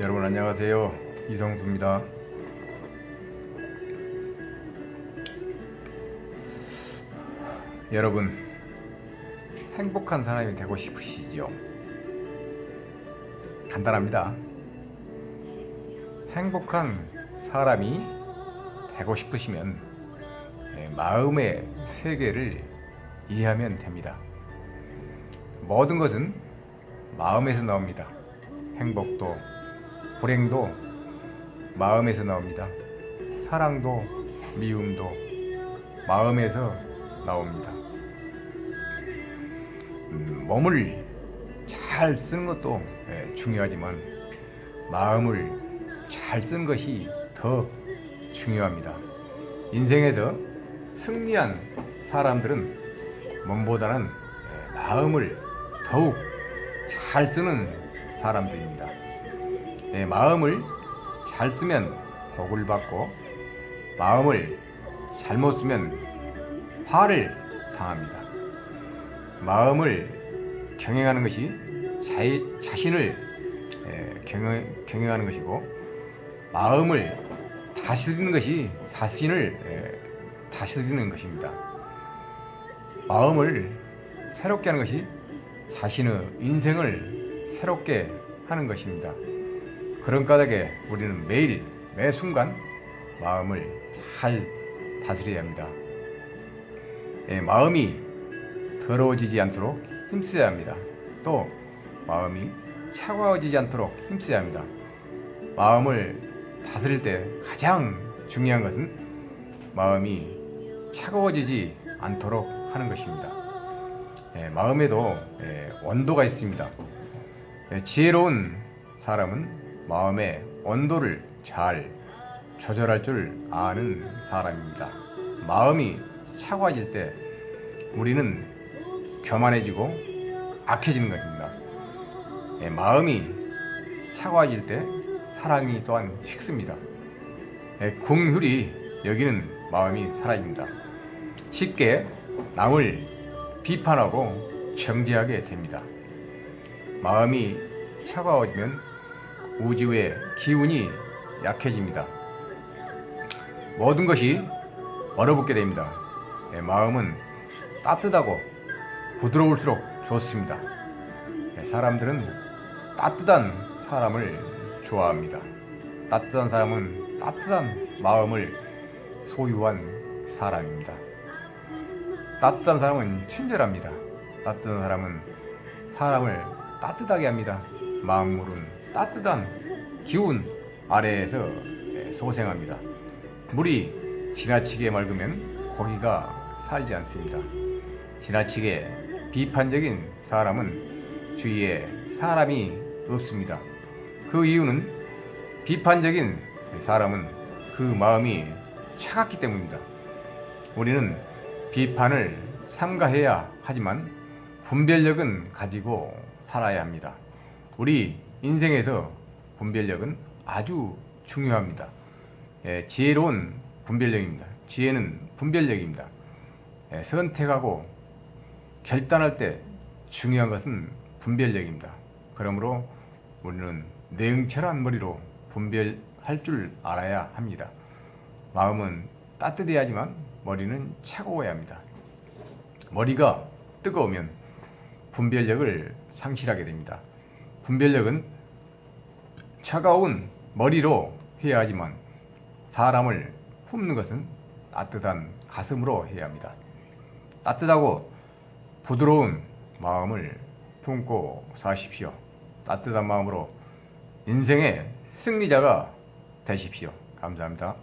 여러분 안녕하세요. 이성수입니다. 여러분 행복한 사람이 되고 싶으시죠? 간단합니다. 행복한 사람이 되고 싶으시면 예, 마음의 세계를 이해하면 됩니다. 모든 것은 마음에서 나옵니다. 행복도 불행도 마음에서 나옵니다. 사랑도 미움도 마음에서 나옵니다. 음, 몸을 잘 쓰는 것도 예, 중요하지만 마음을 잘 쓰는 것이 더 중요합니다. 인생에서 승리한 사람들은 몸보다는 예, 마음을 더욱 잘 쓰는 사람들입니다. 예, 마음을 잘 쓰면 복을 받고 마음을 잘못 쓰면 화를 당합니다. 마음을 경영하는 것이 자, 자신을 예, 경영, 경영하는 것이고 마음을 다스리는 것이 자신을 예, 다스리는 것입니다. 마음을 새롭게 하는 것이 자신의 인생을 새롭게 하는 것입니다. 그런 까닭에 우리는 매일 매 순간 마음을 잘 다스려야 합니다. 예, 마음이 더러워지지 않도록 힘써야 합니다. 또 마음이 차가워지지 않도록 힘써야 합니다. 마음을 다스릴 때 가장 중요한 것은 마음이 차가워지지 않도록 하는 것입니다. 예, 마음에도 예, 온도가 있습니다. 예, 지혜로운 사람은 마음의 온도를 잘 조절할 줄 아는 사람입니다. 마음이 차가워질 때 우리는 교만해지고 악해지는 것입니다. 예, 마음이 차가워질 때 사랑이 또한 식습니다. 예, 궁휼이 여기는 마음이 사라집니다. 쉽게 남을 비판하고 정죄하게 됩니다. 마음이 차가워지면 우주의 기운이 약해집니다. 모든 것이 얼어붙게 됩니다. 예, 마음은 따뜻하고 부드러울수록 좋습니다. 예, 사람들은 따뜻한 사람을 좋아합니다. 따뜻한 사람은 따뜻한 마음을 소유한 사람입니다. 따뜻한 사람은 친절합니다. 따뜻한 사람은 사람을 따뜻하게 합니다. 마음물은 따뜻한 기운 아래에서 예, 소생합니다. 물이 지나치게 맑으면 고기가 살지 않습니다. 지나치게 비판적인 사람은 주위에 사람이 없습니다. 그 이유는 비판적인 사람은 그 마음이 차갑기 때문입니다. 우리는 비판을 삼가해야 하지만 분별력은 가지고 살아야 합니다. 우리 인생에서 분별력은 아주 중요합니다. 예, 지혜로운 분별력입니다. 지혜는 분별력입니다. 예, 선택하고 결단할 때 중요한 것은 분별력입니다. 그러므로 우리는 냉철한 머리로 분별할 줄 알아야 합니다. 마음은 따뜻해야지만 머리는 차가워야 합니다. 머리가 뜨거우면 분별력을 상실하게 됩니다. 분별력은 차가운 머리로 해야 하지만 사람을 품는 것은 따뜻한 가슴으로 해야 합니다. 따뜻하고 부드러운 마음을 품고 사십시오. 따뜻한 마음으로 인생의 승리자가 되십시오. 감사합니다.